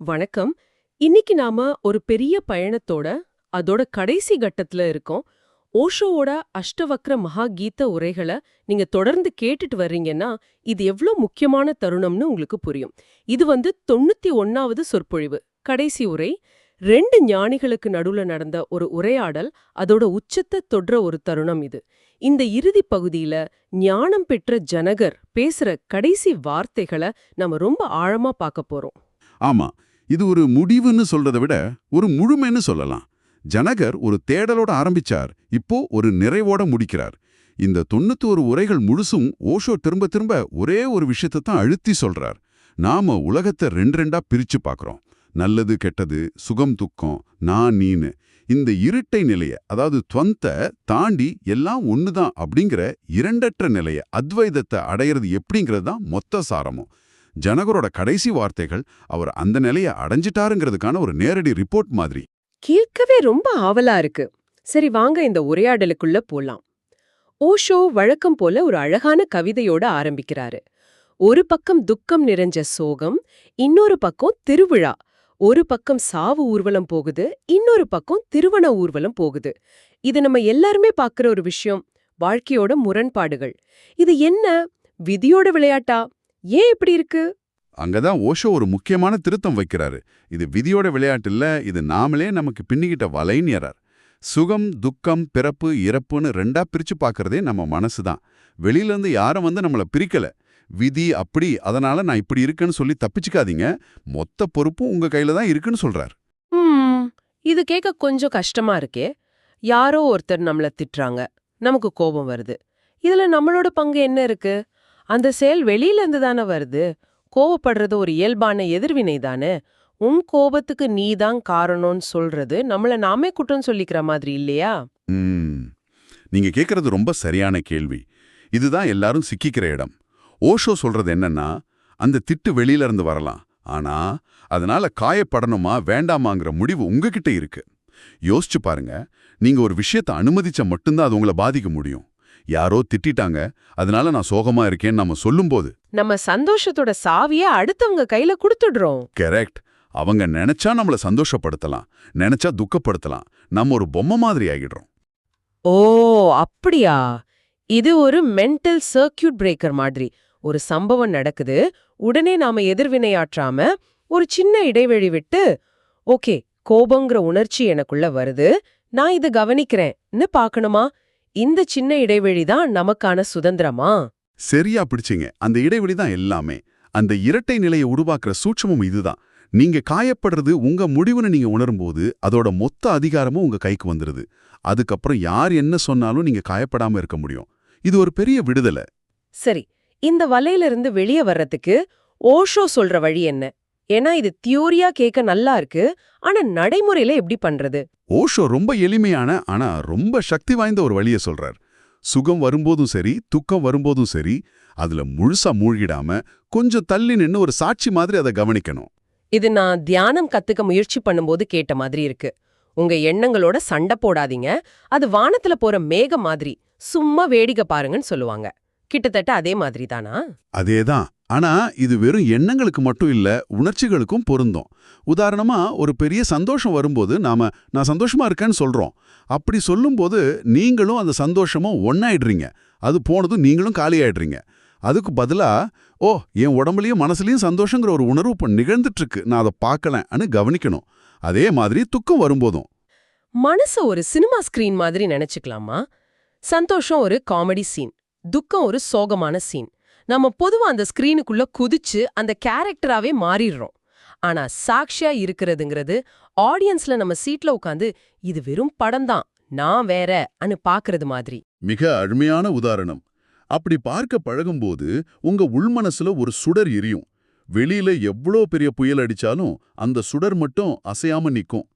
வணக்கம். இன்னைக்கு நாம ஒரு பெரிய பயணத்தோட அதோட கடைசி கட்டத்துல இருக்கோம். ஓஷோவோட அஷ்டவக்ர மகா கீத உரைகளை நீங்க தொடர்ந்து கேட்டுட்டு வர்றீங்கன்னா இது எவ்ளோ முக்கியமான தருணம்னு உங்களுக்கு புரியும். இது வந்து தொண்ணூத்தி ஒன்னாவது சொற்பொழிவு கடைசி உரை. ரெண்டு ஞானிகளுக்கு நடுவுல நடந்த ஒரு உரையாடல் அதோட உச்சத்தை தொடுற ஒரு தருணம் இது. இந்த இறுதி பகுதியில ஞானம் பெற்ற ஜனகர் பேசுற கடைசி வார்த்தைகளை நம்ம ரொம்ப ஆழமா பார்க்க போறோம். ஆமா. இது ஒரு முடிவுன்னு சொல்றதை விட ஒரு முழுமைன்னு சொல்லலாம். ஜனகர் ஒரு தேடலோட ஆரம்பிச்சார். இப்போ ஒரு நிறைவோட முடிக்கிறார். இந்த தொண்ணூத்தோரு உரைகள் முழுசும் ஓஷோ திரும்ப திரும்ப ஒரே ஒரு விஷயத்தை தான் அழுத்தி சொல்றார். நாம உலகத்தை ரெண்டு ரெண்டா பிரிச்சு பார்க்கறோம். நல்லது கெட்டது சுகம் துக்கம் நான் நீனு இந்த இருட்டை நிலைய அதாவது துவந்த தாண்டி எல்லாம் ஒண்ணுதான் அப்படிங்கிற இரண்டற்ற நிலைய அத்வைதத்தை அடையிறது எப்படிங்கிறது தான் மொத்த சாரமும். ஜனகரோட கடைசி வார்த்தைகள் அவர் அந்த நிலையை அடைஞ்சிட்டாருங்கிறதுக்கான ஒரு நேரடி ரிப்போர்ட் மாதிரி. கேட்கவே ரொம்ப ஆவலா இருக்கு. சரி வாங்க இந்த உரையாடலுக்குள்ள போலாம். ஓஷோ வழக்கம் போல ஒரு அழகான கவிதையோட ஆரம்பிக்கிறாரு. ஒரு பக்கம் துக்கம் நிறைஞ்ச சோகம் இன்னொரு பக்கம் திருவிழா. ஒரு பக்கம் சாவு ஊர்வலம் போகுது இன்னொரு பக்கம் திருவண ஊர்வலம் போகுது. இது நம்ம எல்லாருமே பார்க்குற ஒரு விஷயம் வாழ்க்கையோட முரண்பாடுகள். இது என்ன? விதியோட விளையாட்டா? ஏன் இப்படி இருக்கு? அங்கதான் ஓஷோ ஒரு முக்கியமான திருத்தம் வைக்கிறாரு. இது விதியோட விளையாட்டு இல்ல இது நாமளே நமக்கு பின்னிக்கிட்ட வலைஞரார் சுகம் துக்கம் பிறப்பு இறப்புன்னு ரெண்டா பிரிச்சு பார்க்கறதே நம்ம மனசு தான் வெளியில இருந்து யாரும் வந்து நம்மள பிரிக்கல. விதி அப்படி அதனால நான் இப்படி இருக்கேன்னு சொல்லி தப்பிச்சுக்காதீங்க. மொத்த பொறுப்பும் உங்க கையில தான் இருக்குன்னு சொல்றார். இது கேட்க கொஞ்சம் கஷ்டமா இருக்கே. யாரோ ஒருத்தர் நம்மள திட்டுறாங்க. நமக்கு கோபம் வருது. இதுல நம்மளோட பங்கு என்ன இருக்கு? அந்த செயல் வெளியிலேருந்து தானே வருது? கோவப்படுறது ஒரு இயல்பான எதிர்வினை தானே? உன் கோபத்துக்கு நீதான் காரணம்னு சொல்றது நம்மள நாமே குற்றம் சொல்லிக்கிற மாதிரி இல்லையா? நீங்க கேக்குறது ரொம்ப சரியான கேள்வி. இதுதான் எல்லாரும் சிக்கிக்கிற இடம். ஓஷோ சொல்றது என்னன்னா அந்த திட்டு வெளியில இருந்து வரலாம். ஆனா அதனால காயப்படணுமா வேண்டாமாங்கிற முடிவு உங்ககிட்ட இருக்கு. யோசிச்சு பாருங்க நீங்க ஒரு விஷயத்தை அனுமதிச்சா மட்டும்தான் அது உங்களை பாதிக்க முடியும். யாரோ திட்டிட்டாங்க. அதனால நான் சோகமா இருக்கேன்னு நம்ம சொல்லும்போது. நம்ம சந்தோஷத்தோட சாவிய அடுத்தவங்க கையில கொடுத்துடுறோம். கரெக்ட் அவங்க நினைச்சா நம்மள சந்தோஷப்படுத்தலாம். நினைச்சா துக்கப்படுத்தலாம். நம்ம ஒரு பொம்மை மாதிரி ஆகிடுறோம். ஓ அப்படியா? இது ஒரு மென்டல் சர்க்கியூட் பிரேக்கர் மாதிரி. ஒரு சம்பவம் நடக்குது. உடனே நாம எதிர்வினையாற்றாம ஒரு சின்ன இடைவெளி விட்டு ஓகே கோபங்கிற உணர்ச்சி எனக்குள்ள வருது. நான் இத கவனிக்கிறேன்னு பார்க்கணுமா? இந்த சின்ன இடைவெளி தான் நமக்கான சுதந்திரமா? சரியா பிடிச்சிங்க. அந்த இடைவெளி தான் எல்லாமே. அந்த இரட்டை நிலையை உருவாக்குற சூட்சமும் இதுதான். நீங்க காயப்படுறது உங்க முடிவுன்னு நீங்க உணரும்போது அதோட மொத்த அதிகாரமும் உங்க கைக்கு வந்துருது. அதுக்கப்புறம் யார் என்ன சொன்னாலும் நீங்க காயப்படாம இருக்க முடியும். இது ஒரு பெரிய விடுதலை. சரி. இந்த வலையிலிருந்து வெளியே வர்றதுக்கு ஓஷோ சொல்ற வழி என்ன? ஏன்னா இது தியோரியா கேட்க நல்லா இருக்கு. ஆனா நடைமுறையில எப்படி பண்றது? ஓஷோ ரொம்ப எளிமையான ஆனா ரொம்ப சக்தி வாய்ந்த ஒரு வழியை சொல்றார். சுகம் வரும்போதும் சரி துக்கம் வரும்போதும் சரி அதுல முழுசா மூழ்கிடாம கொஞ்சம் தள்ளி நின்னு ஒரு சாட்சி மாதிரி அதை கவனிக்கணும். இது நான் தியானம் கத்துக்க முயற்சி பண்ணும்போது கேட்ட மாதிரி இருக்கு. உங்க எண்ணங்களோட சண்டை போடாதீங்க. அது வானத்துல போற மேகம் மாதிரி. சும்மா வேடிக்கை பாருங்கன்னு சொல்லுவாங்க. கிட்டத்தட்ட அதே மாதிரி தானா? அதேதான் ஆனா இது வெறும் எண்ணங்களுக்கு மட்டும் இல்ல உணர்ச்சிகளுக்கும் பொருந்தும். உதாரணமா ஒரு பெரிய சந்தோஷம் வரும்போது நாம நான் சந்தோஷமா இருக்கேன்னு சொல்றோம். அப்படி சொல்லும்போது நீங்களும் அந்த சந்தோஷமும் ஒன்னாயிடுறீங்க அது போனதும் நீங்களும் காலியாயிடுறீங்க. அதுக்கு பதிலா ஓ என் உடம்புலயும் மனசுலயும் சந்தோஷங்கிற ஒரு உணர்வு இப்போ நிகழ்ந்துட்டு இருக்கு நான் அதை பார்க்கலன்னு கவனிக்கணும். அதே மாதிரி துக்கம் வரும்போதும். மனச ஒரு சினிமா ஸ்கிரீன் மாதிரி நினைச்சுக்கலாமா? சந்தோஷம் ஒரு காமெடி சீன். துக்கம் ஒரு சோகமான சீன். நம்ம பொதுவா அந்த ஸ்கிரீனுக்குள்ள குதிச்சு அந்த கேரக்டராவே மாறிடுறோம். ஆனா சாட்சியா இருக்கிறதுங்கிறது ஆடியன்ஸ்ல நம்ம சீட்ல உட்காந்து இது வெறும் படம் தான் நான் வேற அனு பாக்குறது மாதிரி. மிக அருமையான உதாரணம். அப்படி பார்க்க பழகும்போது உங்க உள்மனசுல ஒரு சுடர் எரியும். வெளியில எவ்வளோ பெரிய புயல் அடிச்சாலும் அந்த சுடர் மட்டும் அசையாம நிக்கும்.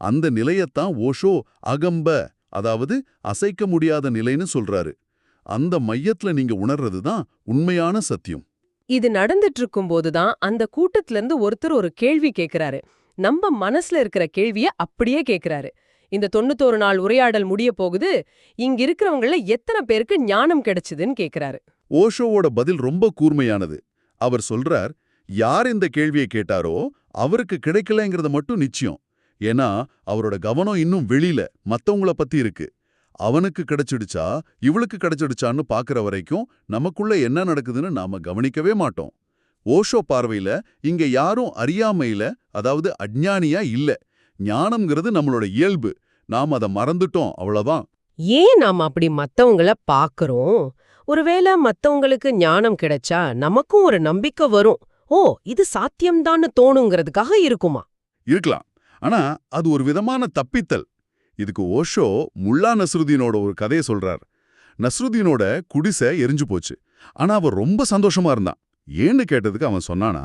அந்த நிலையத்தான் ஓஷோ அகம்ப அதாவது அசைக்க முடியாத நிலைன்னு சொல்றாரு. அந்த மையத்துல நீங்க உணர்றது தான் உண்மையான சத்தியம். இது நடந்துட்டு இருக்கும்போது தான் அந்த கூட்டத்துல இருந்து ஒருத்தர் ஒரு கேள்வி கேக்குறாரு. நம்ம மனசுல இருக்கிற கேள்விய அப்படியே கேக்குறாரு. இந்த தொண்ணூத்தோரு நாள் உரையாடல் முடிய போகுது. இங்க இருக்கிறவங்கள எத்தனை பேருக்கு ஞானம் கிடைச்சதுன்னு கேக்குறாரு. ஓஷோவோட பதில் ரொம்ப கூர்மையானது. அவர் சொல்றார் யார் இந்த கேள்வியை கேட்டாரோ அவருக்கு கிடைக்கலங்கிறது மட்டும் நிச்சயம். ஏன்னா அவரோட கவனம் இன்னும் வெளியில மத்தவங்கள பத்தி இருக்கு. அவனுக்கு கிடைச்சிடுச்சா இவளுக்கு கிடைச்சிடுச்சான்னு பாக்குற வரைக்கும் நமக்குள்ள என்ன நடக்குதுன்னு நாம கவனிக்கவே மாட்டோம். ஓஷோ பார்வையில இங்க யாரும் அறியாமையில அதாவது அஜ்ஞானியா இல்ல. ஞானம்ங்கிறது நம்மளோட இயல்பு. நாம் அதை மறந்துட்டோம் அவ்வளவுதான். ஏன் நாம அப்படி மத்தவங்கள பாக்குறோம் ஒருவேளை மத்தவங்களுக்கு ஞானம் கிடைச்சா நமக்கும் ஒரு நம்பிக்கை வரும். ஓ இது சாத்தியம்தான்னு தோணுங்கிறதுக்காக இருக்குமா? இருக்கலாம். ஆனா அது ஒரு விதமான தப்பித்தல். இதுக்கு ஓஷோ முல்லா நஸ்ருதீனோட ஒரு கதையை சொல்றார். நஸ்ருதீனோட குடிசை எரிஞ்சு போச்சு. ஆனா அவன் ரொம்ப சந்தோஷமா இருந்தான் ஏன்னு கேட்டதுக்கு அவன் சொன்னானா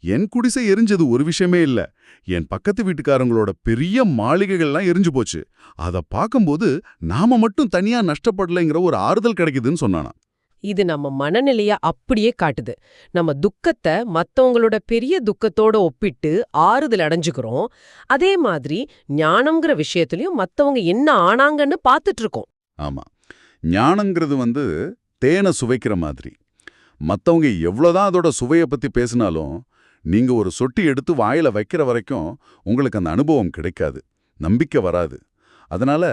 என் குடிசை எரிஞ்சது ஒரு விஷயமே இல்ல. என் பக்கத்து வீட்டுக்காரங்களோட பெரிய மாளிகைகள்லாம் எரிஞ்சு போச்சு. அத பார்க்கும்போது நாம மட்டும் தனியா நஷ்டப்படலைங்கிற ஒரு ஆறுதல் கிடைக்குதுன்னு சொன்னானா இது நம்ம மனநிலைய அப்படியே காட்டுது. நம்ம துக்கத்தை மத்தவங்களோட பெரிய துக்கத்தோட ஒப்பிட்டு ஆறுதல் அடைஞ்சுக்கிறோம். அதே மாதிரி ஞானம்ங்கிற விஷயத்துலயும் மத்தவங்க என்ன ஆனாங்கன்னு பார்த்துட்டு இருக்கோம் ஆமா. ஞானங்கிறது வந்து தேனை சுவைக்கிற மாதிரி. மத்தவங்க எவ்வளோதான் அதோட சுவையை பத்தி பேசினாலும் நீங்க ஒரு சொட்டி எடுத்து வாயில வைக்கிற வரைக்கும் உங்களுக்கு அந்த அனுபவம் கிடைக்காது. நம்பிக்கை வராது. அதனால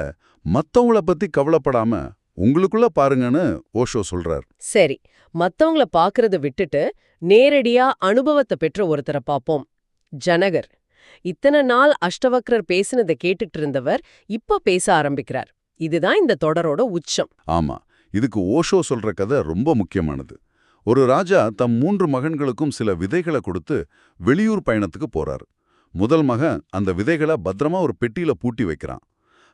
மத்தவங்கள பத்தி கவலைப்படாம உங்களுக்குள்ள பாருங்கன்னு ஓஷோ சொல்றார். சரி மத்தவங்கள பாக்குறத விட்டுட்டு நேரடியா அனுபவத்தை பெற்ற ஒருத்தரை பாப்போம். ஜனகர் இத்தனை நாள் அஷ்டவக்ரர் பேசினதை கேட்டுட்டு இருந்தவர் இப்ப பேச ஆரம்பிக்கிறார். இதுதான் இந்த தொடரோட உச்சம். ஆமா இதுக்கு ஓஷோ சொல்ற கதை ரொம்ப முக்கியமானது. ஒரு ராஜா தம் மூன்று மகன்களுக்கும் சில விதைகளை கொடுத்து வெளியூர் பயணத்துக்கு போறார். முதல் மகன் அந்த விதைகளை பத்திரமா ஒரு பெட்டியில பூட்டி வைக்கிறான்.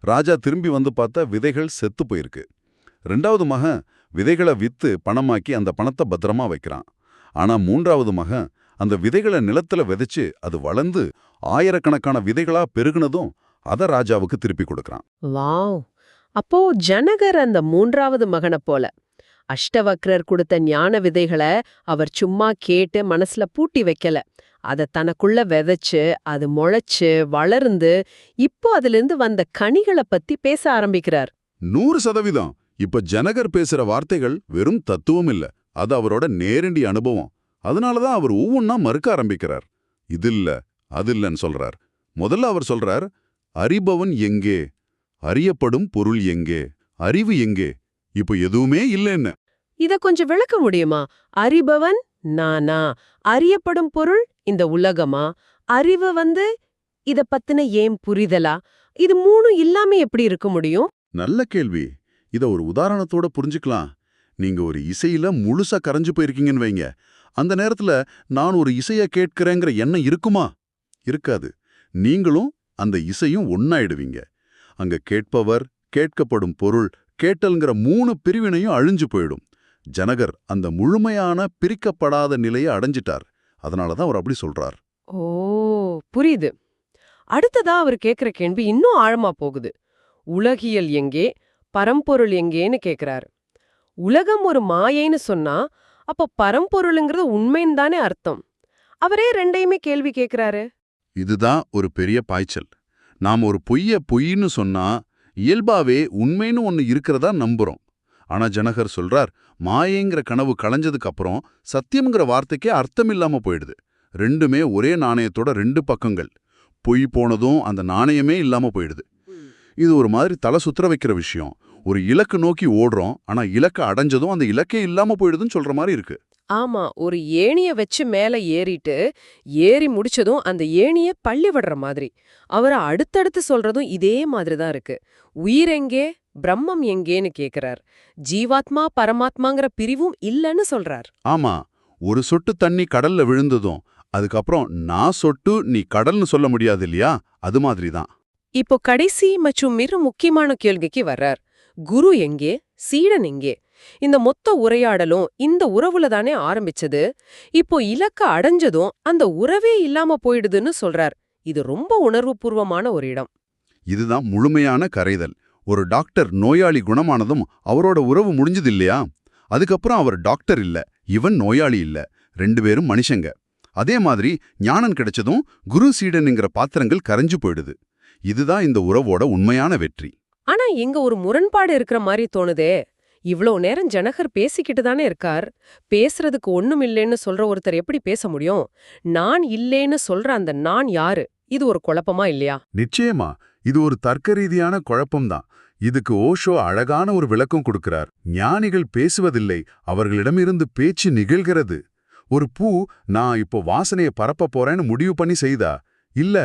ராஜா திரும்பி வந்து பார்த்தா விதைகள் செத்து போயிருக்கு. ரெண்டாவது மகன் விதைகளை வித்து பணமாக்கி அந்த பணத்தை பத்திரமா வைக்கிறான். ஆனா மூன்றாவது மகன் அந்த விதைகளை நிலத்துல விதைச்சு அது வளர்ந்து ஆயிரக்கணக்கான விதைகளா பெருகுனதும் அத ராஜாவுக்கு திருப்பி கொடுக்கறான். வாவ்! அப்போ ஜனகர் அந்த மூன்றாவது மகனை போல. அஷ்டவக்ரர் கொடுத்த ஞான விதைகளை அவர் சும்மா கேட்டு மனசுல பூட்டி வைக்கல. அத தனக்குள்ள விதைச்சு அது முளைச்சு வளர்ந்து இப்போ அதிலிருந்து வந்த கனிகளை பத்தி பேச ஆரம்பிக்கிறார். நூறு சதவீதம். இப்ப ஜனகர் பேசுற வார்த்தைகள் வெறும் தத்துவம் இல்ல அது அவரோட நேரடி அனுபவம். அதனாலதான் அவர் ஒவ்வொன்னா மறுக்க ஆரம்பிக்கிறார். இது இல்ல அது இல்லன்னு சொல்றார். முதல்ல அவர் சொல்றார் அறிபவன் எங்கே? அறியப்படும் பொருள் எங்கே? அறிவு எங்கே? இப்போ எதுவுமே இல்லைன்னு. இத கொஞ்சம் விளக்க முடியுமா? அறிபவன் நானா? அறியப்படும் பொருள் இந்த உலகமா? அறிவு வந்து இத பத்தின ஏன் புரிதலா? இது மூணும் இல்லாம எப்படி இருக்க முடியும்? நல்ல கேள்வி. இத ஒரு உதாரணத்தோட புரிஞ்சுக்கலாம். நீங்க ஒரு இசையில முழுசா கரைஞ்சு போயிருக்கீங்கன்னு வைங்க. அந்த நேரத்துல நான் ஒரு இசைய கேட்கிறேங்கிற எண்ணம் இருக்குமா? இருக்காது. நீங்களும் அந்த இசையும் ஒன்னாயிடுவீங்க அங்க கேட்பவர் கேட்கப்படும் பொருள் கேட்டல்ங்கிற மூணு பிரிவினையும் அழிஞ்சு போயிடும். ஜனகர் அந்த முழுமையான பிரிக்கப்படாத நிலையை அடைஞ்சிட்டார். அதனால தான் அவர் அப்படி சொல்றார். ஓ புரியுது. அடுத்ததா அவர் கேட்கிற கேள்வி இன்னும் ஆழமா போகுது. உலகியல் எங்கே? பரம்பொருள் எங்கேன்னு கேக்குறாரு. உலகம் ஒரு மாயைன்னு சொன்னா அப்ப பரம்பொருளுங்கிறது உண்மைன்னு தானே அர்த்தம். அவரே ரெண்டையுமே கேள்வி கேக்குறாரு. இதுதான் ஒரு பெரிய பாய்ச்சல். நாம் ஒரு பொய்ய பொய்ன்னு சொன்னா இயல்பாவே உண்மைன்னு ஒன்னு இருக்கிறதா நம்புறோம். ஆனா ஜனகர் சொல்றார் மாயைங்கிற கனவு களைஞ்சதுக்கு அப்புறம் சத்தியம்ங்கிற வார்த்தைக்கே அர்த்தம் இல்லாம போயிடுது. ரெண்டுமே ஒரே நாணயத்தோட ரெண்டு பக்கங்கள். பொய் போனதும் அந்த நாணயமே இல்லாம போயிடுது. இது ஒரு மாதிரி தலை சுத்துற வைக்கிற விஷயம். ஒரு இலக்கு நோக்கி ஓடுறோம் ஆனா இலக்கை அடைஞ்சதும் அந்த இலக்கே இல்லாம போயிடுதுன்னு சொல்ற மாதிரி இருக்கு. ஆமா ஒரு ஏணிய வச்சு மேல ஏறிட்டு ஏறி முடிச்சதும் அந்த ஏணிய பள்ளி விடுற மாதிரி. அவர் அடுத்தடுத்து சொல்றதும் இதே மாதிரி தான் இருக்கு. உயிர் எங்கே பிரம்மம் எங்கேன்னு கேக்குறார். ஜீவாத்மா பரமாத்மாங்கிற பிரிவும் இல்லைன்னு சொல்றார். ஆமா ஒரு சொட்டு தண்ணி கடல்ல விழுந்ததும் அதுக்கப்புறம் நான் சொட்டு நீ கடல்னு சொல்ல முடியாது இல்லையா? அது மாதிரி தான். இப்போ கடைசி மற்றும் மிக முக்கியமான கேள்விக்கு வர்றார். குரு எங்கே? சீடன் எங்கே? இந்த மொத்த உரையாடலும் இந்த உறவுல தானே ஆரம்பிச்சது. இப்போ இலக்க அடைஞ்சதும் அந்த உறவே இல்லாம போயிடுதுன்னு சொல்றார். இது ரொம்ப உணர்வுபூர்வமான ஒரு இடம். இதுதான் முழுமையான கரைதல். ஒரு டாக்டர் நோயாளி குணமானதும் அவரோட உறவு முடிஞ்சது இல்லையா அதுக்கப்புறம் அவர் டாக்டர் இல்ல இவன் நோயாளி இல்ல. ரெண்டு பேரும் மனுஷங்க. அதே மாதிரி ஞானம் கிடைச்சதும் குரு சீடனுங்கிற பாத்திரங்கள் கரைஞ்சு போயிடுது. இதுதான் இந்த உறவோட உண்மையான வெற்றி. ஆனா இங்க ஒரு முரண்பாடு இருக்கிற மாதிரி தோணுதே. இவ்ளோ நேரம் ஜனகர் பேசிக்கிட்டு தானே இருக்கார். பேசுறதுக்கு ஒண்ணும் இல்லைன்னு சொல்ற ஒருத்தர் எப்படி பேச முடியும்? நான் இல்லேன்னு சொல்ற அந்த நான் யாரு? இது ஒரு குழப்பமா இல்லையா? நிச்சயமா. இது ஒரு தர்க்க ரீதியான குழப்பம்தான். இதுக்கு ஓஷோ அழகான ஒரு விளக்கம் கொடுக்கிறார். ஞானிகள் பேசுவதில்லை. அவர்களிடமிருந்து பேச்சு நிகழ்கிறது. ஒரு பூ நான் இப்போ வாசனையை பரப்ப போறேன்னு முடிவு பண்ணி செய்தா? இல்ல.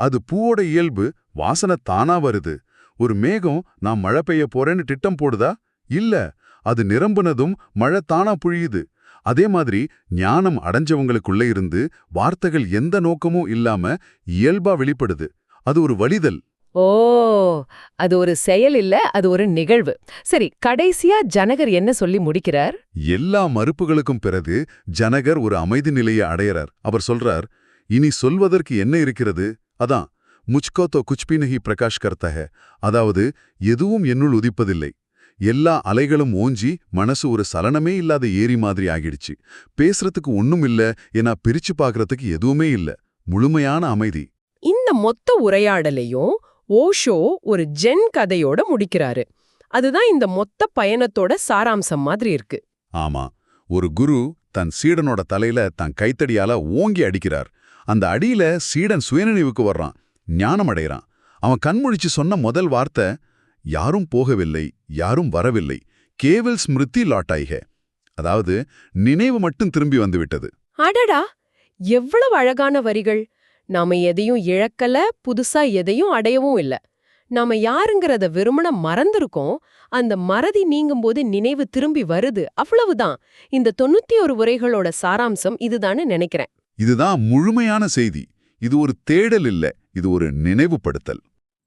அது பூவோட இயல்பு. வாசனை தானா வருது. ஒரு மேகம் நான் மழை பெய்ய போறேன்னு திட்டம் போடுதா? இல்ல அது நிரம்புனதும் மழை தானா புழியுது. அதே மாதிரி ஞானம் அடைஞ்சவங்களுக்குள்ள இருந்து வார்த்தைகள் எந்த நோக்கமும் இல்லாம இயல்பா வெளிப்படுது. அது ஒரு வழிதல். ஓ அது ஒரு செயல் இல்ல அது ஒரு நிகழ்வு. சரி கடைசியா ஜனகர் என்ன சொல்லி முடிக்கிறார்? எல்லா மறுப்புகளுக்கும் பிறகு ஜனகர் ஒரு அமைதி நிலையை அடையறார். அவர் சொல்றார் இனி சொல்வதற்கு என்ன இருக்கிறது? அதான் முச்கோ தோ குச்பி நஹி பிரகாஷ் கர்த்த ஹை. அதாவது எதுவும் என்னுள் உதிப்பதில்லை. எல்லா அலைகளும் ஓஞ்சி மனசு ஒரு சலனமே இல்லாத ஏரி மாதிரி ஆகிடுச்சு. பேசுறதுக்கு ஒண்ணும் இல்ல ஏன்னா பிரிச்சு பார்க்கறதுக்கு எதுவுமே இல்ல. முழுமையான அமைதி. இந்த மொத்த உரையாடலையும் ஓஷோ ஒரு ஜென் கதையோட முடிக்கிறாரு. அதுதான் இந்த மொத்த பயணத்தோட சாராம்சம் மாதிரி இருக்கு. ஆமா. ஒரு குரு தன் சீடனோட தலையில தன் கைத்தடியால ஓங்கி அடிக்கிறார். அந்த அடியில சீடன் சுயநினைவுக்கு வர்றான். ஞானம் அடைகிறான் அவன் கண்முழிச்சு சொன்ன முதல் வார்த்தை யாரும் போகவில்லை யாரும் வரவில்லை. கேவல் ஸ்மிருதி லாட்டாய்க. அதாவது நினைவு மட்டும் திரும்பி வந்துவிட்டது. அடடா! எவ்வளவு அழகான வரிகள். நாம எதையும் இழக்கல புதுசா எதையும் அடையவும் இல்ல. நாம யாருங்கிறத வெறுமன மறந்திருக்கோம். அந்த மறதி நீங்கும்போது நினைவு திரும்பி வருது. அவ்வளவுதான். இந்த தொண்ணூத்தி ஒரு உரைகளோட சாராம்சம் இதுதான்னு நினைக்கிறேன். இதுதான் முழுமையான செய்தி. இது ஒரு தேடல் இல்ல. இது ஒரு நினைவுபடுத்தல்.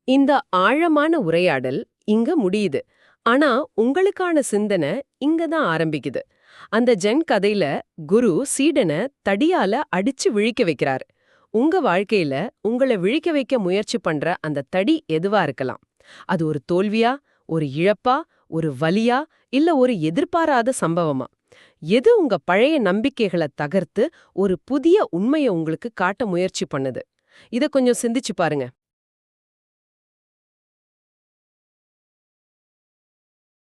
இந்த ஆழமான உரையாடல் இங்க முடியுது. ஆனா உங்களுக்கான சிந்தனை இங்க தான் ஆரம்பிக்குது. அந்த ஜென் கதையில குரு சீடனை தடியால அடிச்சு விழிக்க வைக்கிறார். உங்க வாழ்க்கையில உங்களை விழிக்க வைக்க முயற்சி பண்ற அந்த தடி எதுவா இருக்கலாம்? அது ஒரு தோல்வியா ஒரு இழப்பா ஒரு வலியா இல்ல ஒரு எதிர்பாராத சம்பவமா? எது உங்க பழைய நம்பிக்கைகளை தகர்த்து ஒரு புதிய உண்மையை உங்களுக்கு காட்ட முயற்சி பண்ணுது? இத கொஞ்சம் சிந்திச்சு பாருங்க.